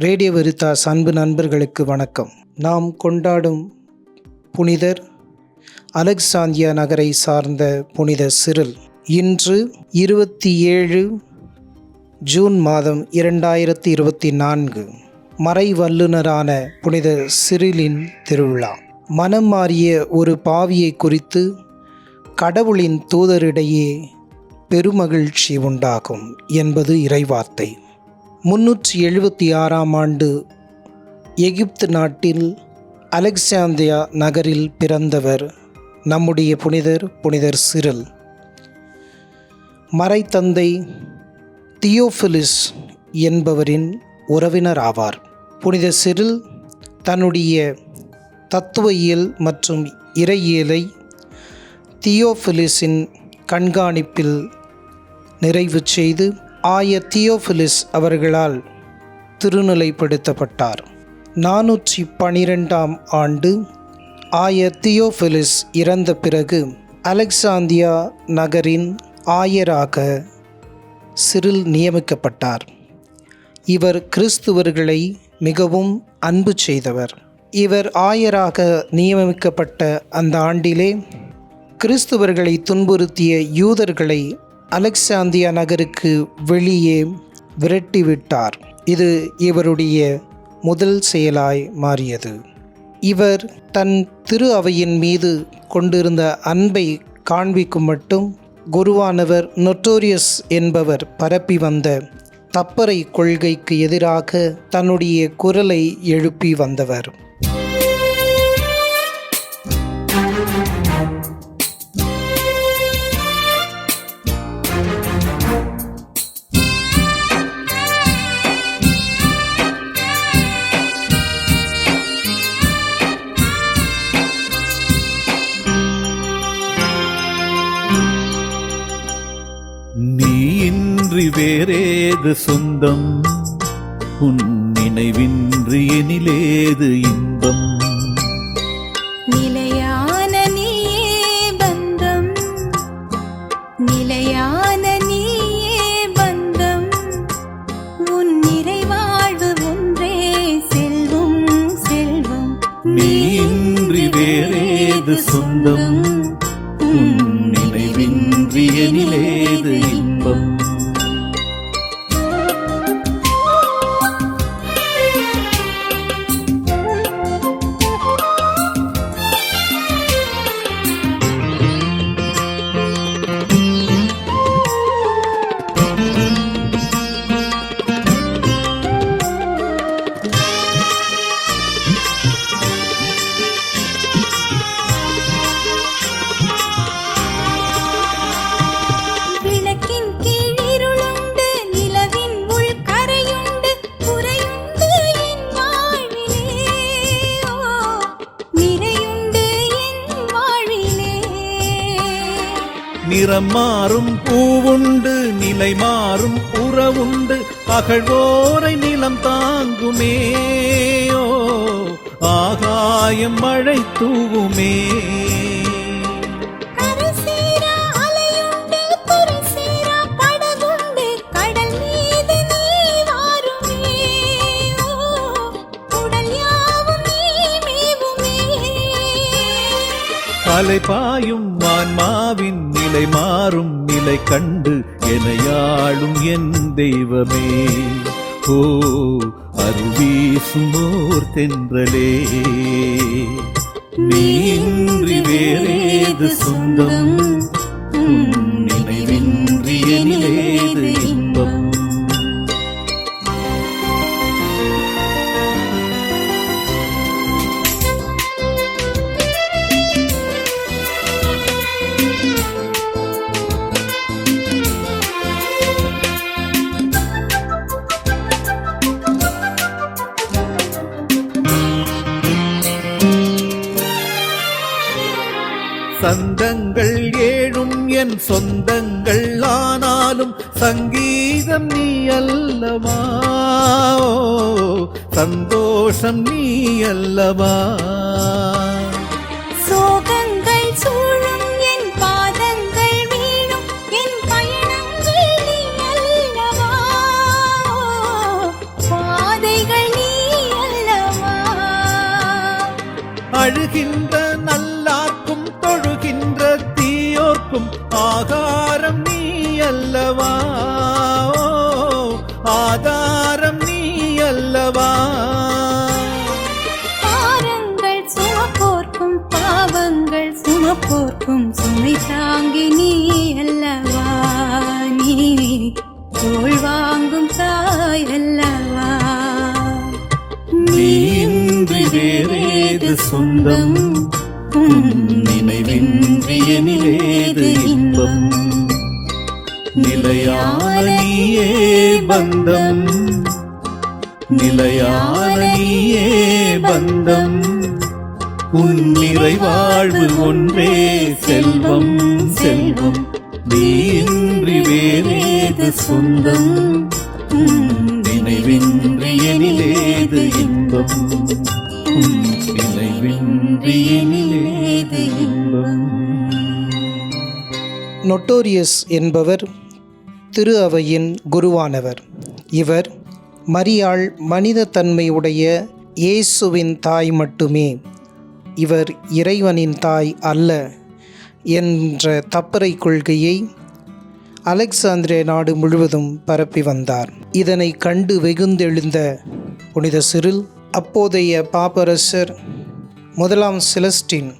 Radio Veritas அன்பு நண்பர்களுக்கு வணக்கம். நாம் கொண்டாடும் புனிதர் அலெக்சாந்தியா நகரை சார்ந்த புனித சிறில். இன்று இருபத்தி ஏழு ஜூன் மாதம் இரண்டாயிரத்தி இருபத்தி நான்கு மறைவல்லுனரான புனித சிறிலின் திருவிழா. மனம் மாறிய ஒரு பாவியை குறித்து கடவுளின் தூதரிடையே பெருமகிழ்ச்சி உண்டாகும் என்பது இறைவார்த்தை. முன்னூற்றி எழுபத்தி ஆறாம் ஆண்டு எகிப்து நாட்டில் அலெக்சாந்தியா நகரில் பிறந்தவர் நம்முடைய புனிதர் புனிதர் சிறில். மறைத்தந்தை தியோஃபிலிஸ் என்பவரின் உறவினர் ஆவார் புனித சிறில் தன்னுடைய தத்துவ இயல் மற்றும் இறையியலை தியோஃபிலிஸின் கண்காணிப்பில் நிறைவு செய்து ஆய தியோஃபிலிஸ் அவர்களால் திருநிலைப்படுத்தப்பட்டார். நானூற்றி பனிரெண்டாம் ஆண்டு ஆய தியோஃபிலிஸ் இறந்த பிறகு அலெக்சாந்தியா நகரின் ஆயராக சிறில் நியமிக்கப்பட்டார். இவர் கிறிஸ்துவர்களை மிகவும் அன்பு செய்தவர். இவர் ஆயராக நியமிக்கப்பட்ட அந்த ஆண்டிலே கிறிஸ்துவர்களை துன்புறுத்திய யூதர்களை அலெக்சாந்தியா நகருக்கு வெளியே விரட்டிவிட்டார். இது இவருடைய முதல் செயலாய் மாறியது. இவர் தன் திரு அவையின் மீது கொண்டிருந்த அன்பை காண்பிக்கும் மட்டும் குருவானவர் நொட்டோரியஸ் என்பவர் பரப்பி வந்த தப்பறை கொள்கைக்கு எதிராக தன்னுடைய குரலை எழுப்பி வந்தவர். இன்றி வேறேது சொந்தம்? உன் நினைவின்றி எனிலேது இன்பம்? நிலையான நீயே பந்தம். நிலையான நீயே பந்தம். உன் நிறைவாழ்வு ஒன்றே செல்வம் செல்வம். நீ இன்றி வேறேது சொந்தம்? உன் நினைவின்றி எனிலேது நிறம் மாறும் பூவுண்டு நிலை மாறும் உறவுண்டு அகழ்வோரை நிலம் தாங்குமே. ஓ ஆகாயம் மழை தூவுமே. அலை பாயும் ஆன்மாவின் நிலை மாறும் நிலை கண்டு எனையாளும் என் தெய்வமே. ஓ அருவீசுமோர் தென்றலே. நீன்றி வேறேது சொந்தம். உன் நினைவின்றி எனிலேது என் சொந்தங்கள் ஆனாலும் சங்கீதம் நீ அல்லவா? சந்தோஷம் நீ அல்லவா? சோகங்கள் சூழும் என் பாதங்கள் வீழும் என் பயணங்கள் நீ அல்லவா? பாதைகள் நீ அல்லவா? அழுகின்ற போர்க்கும் சுமை தாங்கி நீ அல்லவா? நீ தோல் வாங்கும் தாய் அல்லவா? நீயின்றி வேறேது சொந்தம். உன் நினைவின்றி எனிலேது இன்பம். நிலையான பந்தம். நிலையான பந்தம். உன் நிறைவாழ்வு ஒன்றே செல்வம் செல்வம். நீன்றி வேறேது சொந்தம். உன் நினைவின்றி எனிலேது இன்பம். நினைவின்றி எனிலேது இன்பம். நொட்டோரியஸ் என்பவர் திரு அவையின் குருவானவர். இவர் மரியாள் மனித தன்மையுடைய இயேசுவின் தாய் மட்டுமே. இவர் இறைவனின் தாய் அல்ல என்ற தப்பறை கொள்கையை அலெக்சாந்திரிய நாடு முழுவதும் பரப்பி வந்தார். இதனை கண்டு வெகுந்தெழுந்த புனித சிறில் அப்போதைய பாப்பரசர் முதலாம் செலஸ்டின்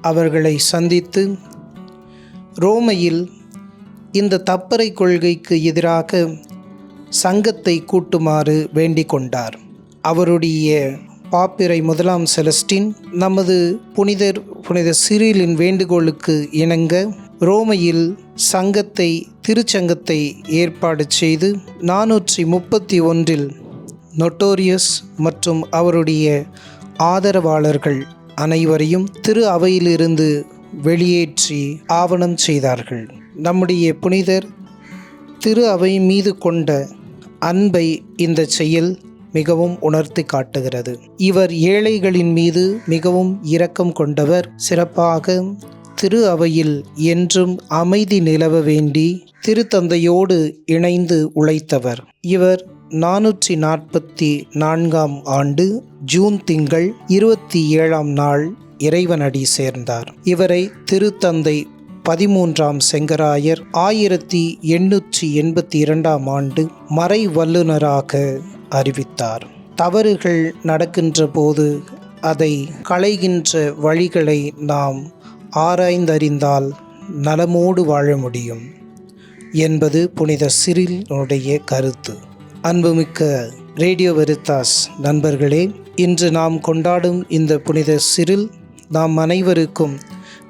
அவர்களை சந்தித்து ரோமையில் இந்த தப்பறை கொள்கைக்கு எதிராக சங்கத்தை கூட்டுமாறு வேண்டிக் கொண்டார். அவருடைய பாப்பிரை முதலாம் செலஸ்டின் நமது புனிதர் புனித சிறிலின் வேண்டுகோளுக்கு இணங்க ரோமையில் சங்கத்தை திருச்சங்கத்தை ஏற்பாடு செய்து நானூற்றி முப்பத்தி ஒன்றில் நொட்டோரியஸ் மற்றும் அவருடைய ஆதரவாளர்கள் அனைவரையும் திரு அவையிலிருந்து வெளியேற்றி ஆவணம் செய்தார்கள். நம்முடைய புனிதர் திரு அவை மீது கொண்ட அன்பை இந்த செயல் மிகவும் உணர்த்தி காட்டுகிறது. இவர் ஏழைகளின் மீது மிகவும் இரக்கம் கொண்டவர். சிறப்பாக திரு அவையில் என்றும் அமைதி நிலவ வேண்டி திருத்தந்தையோடு இணைந்து உழைத்தவர். இவர் நானூற்றி நாற்பத்தி நான்காம் ஆண்டு ஜூன் திங்கள் இருபத்தி ஏழாம் நாள் இறைவனடி சேர்ந்தார். இவரை திருத்தந்தை பதிமூன்றாம் செங்கராயர் ஆயிரத்தி எண்ணூற்றி எண்பத்தி இரண்டாம் ஆண்டு மறை வல்லுநராக அறிவித்தார். தவறுகள் நடக்கின்ற போது அதை களைகின்ற வழிகளை நாம் ஆராய்ந்தறிந்தால் நலமோடு வாழ முடியும் என்பது புனித சிறிலுடைய கருத்து. அன்புமிக்க ரேடியோ வெரித்தாஸ் நண்பர்களே இன்று நாம் கொண்டாடும் இந்த புனித சிறில் நாம் அனைவருக்கும்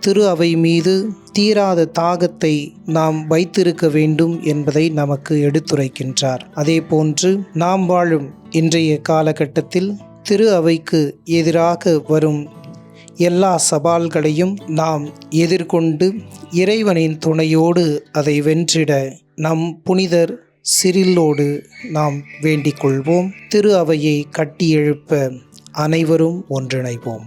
திரு அவை மீது தீராத தாகத்தை நாம் வைத்திருக்க வேண்டும் என்பதை நமக்கு எடுத்துரைக்கின்றார். அதே போன்று நாம் வாழும் இன்றைய காலகட்டத்தில் திரு அவைக்கு எதிராக வரும் எல்லா சவால்களையும் நாம் எதிர்கொண்டு இறைவனின் துணையோடு அதை வென்றிட நம் புனிதர் சிறில்லோடு நாம் வேண்டிக் கொள்வோம். திரு அவையை கட்டியெழுப்ப அனைவரும் ஒன்றிணைவோம்.